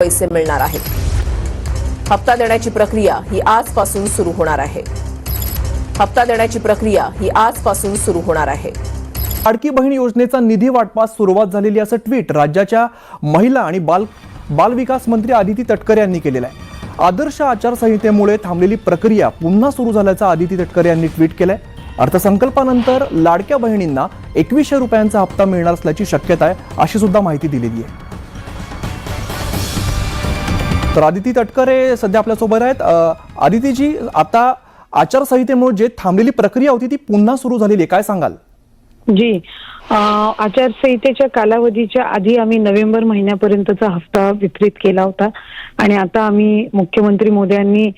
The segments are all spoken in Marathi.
पैसे मिळणार आहेत. हप्ता देण्याची प्रक्रिया ही आजपासून सुरू होणार आहे. हप्ता देण्याची प्रक्रिया ही आजपासून सुरू होणार आहे. लाडकी बहीण योजनेचा निधी वाटपास सुरुवात झालेली असं ट्विट राज्याच्या महिला आणि बाल बालविकास मंत्री आदिती तटकरे यांनी केलेलं आहे. आदर्श आचारसंहितेमुळे थांबलेली प्रक्रिया पुन्हा सुरू झाल्याचं आदिती तटकरे यांनी ट्विट केलंय. अर्थसंकल्पानंतर लाडक्या बहिणींना एकवीसशे रुपयांचा हप्ता मिळणार असल्याची शक्यता आहे अशी सुद्धा माहिती दिलेली आहे. तर आदिती तटकरे सध्या आपल्यासोबत आहेत. आदितीजी आता आचारसंहितेमुळे जे थांबलेली प्रक्रिया होती ती पुन्हा सुरू झालेली आहे. काय सांगाल? जी आचारसंहितेच्या कालावधीच्या आधी आम्ही नोव्हेंबर महिन्यापर्यंतचा हप्ता वितरित केला होता. आणि आता आम्ही मुख्यमंत्री मोदी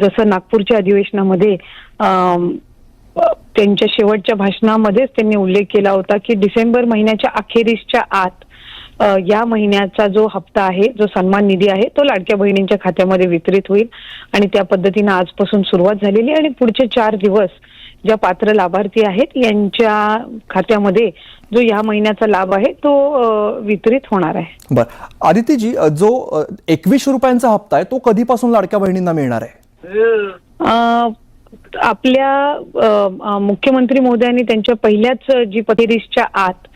जसं नागपूरच्या अधिवेशनामध्ये त्यांच्या शेवटच्या भाषणामध्येच त्यांनी उल्लेख केला होता की डिसेंबर महिन्याच्या अखेरीसच्या आत या महिन्याचा जो हप्ता आहे जो सन्मान निधी आहे तो लाडक्या बहिणींच्या खात्यामध्ये वितरित होईल. आणि त्या पद्धतीनं आजपासून सुरुवात झालेली आणि पुढचे चार दिवस ज्या पात्र लाभार्थी आहेत यांच्या खात्यामध्ये जो या महिन्याचा लाभ आहे तो वितरित होणार आहे. बर. आदित्यजी अ, जो एकवीसशे रुपयांचा हप्ता आहे तो कधीपासून लाडक्या बहिणींना मिळणार आहे? आपल्या मुख्यमंत्री महोदयांनी त्यांच्या पहिल्याच जी पतेरीसच्या आत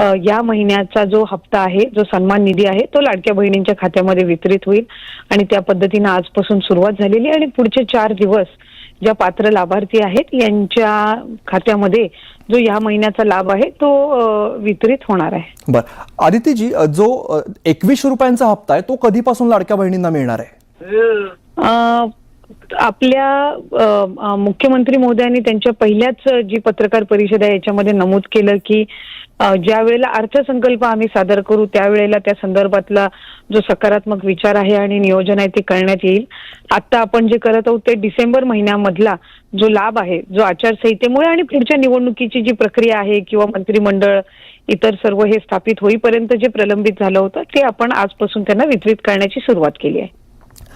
या महिन्याचा जो हप्ता आहे जो सन्मान निधी आहे तो लाडक्या बहिणींच्या खात्यामध्ये वितरित होईल. आणि त्या पद्धतीनं आजपासून सुरुवात झालेली आहे. आणि पुढचे चार दिवस ज्या पात्र लाभार्थी आहेत यांच्या खात्यामध्ये जो या महिन्याचा लाभ आहे तो वितरित होणार आहे. बर. आदित्यजी अ, जो एकवीसशे रुपयांचा हप्ता आहे तो कधीपासून लाडक्या बहिणींना मिळणार आहे? अ, आपल्या मुख्यमंत्री मोदयांनी त्यांच्या पहिल्याच जी पत्रकार परिषद आहे याच्यामध्ये नमूद केलं की ज्या वेळेला अर्थसंकल्प आम्ही सादर करू त्यावेळेला त्या संदर्भातला जो सकारात्मक विचार आहे आणि नियोजन आहे ते करण्यात येईल. आता आपण जे करत आहोत ते डिसेंबर महिन्यामधला जो लाभ आहे जो आचारसंहितेमुळे आणि पुढच्या निवडणुकीची जी प्रक्रिया आहे किंवा मंत्रिमंडळ इतर सर्व हे स्थापित होईपर्यंत जे प्रलंबित झालं होतं ते आपण आजपासून त्यांना वितरित करण्याची सुरुवात केली आहे.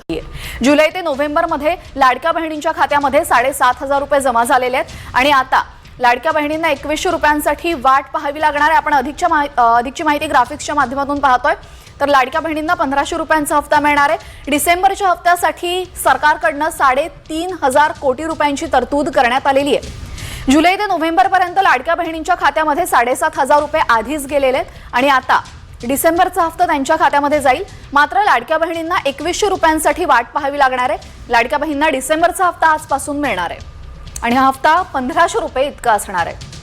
जुलै ते नोव्हेंबरमध्ये लाडक्या बहिणींच्या खात्यामध्ये साडेसात हजार रुपये जमा झालेले आहेत. आणि आता लाडक्या बहिणींना एकवीसशे रुपयांसाठी वाट पाहावी लागणार आहे. आपण अधिकच्या अधिकची माहिती ग्राफिक्सच्या माध्यमातून पाहतोय. तर लाडक्या बहिणींना पंधराशे रुपयांचा हप्ता मिळणार आहे. डिसेंबरच्या हप्त्यासाठी सरकारकडनं साडेतीन हजार कोटी रुपयांची तरतूद करण्यात आलेली आहे. जुलै ते नोव्हेंबरपर्यंत लाडक्या बहिणींच्या खात्यामध्ये साडेसात हजार रुपये आधीच गेलेले आहेत. आणि आता डिसेंबरचा हप्ता त्यांच्या खात्यामध्ये जाईल. मात्र लाडक्या बहिणींना एकवीसशे रुपयांसाठी वाट पाहावी लागणार आहे. लाडक्या बहिणींना डिसेंबरचा हप्ता आजपासून मिळणार आहे. आणि हा हप्ता पंधराशे रुपये इतका असणार आहे.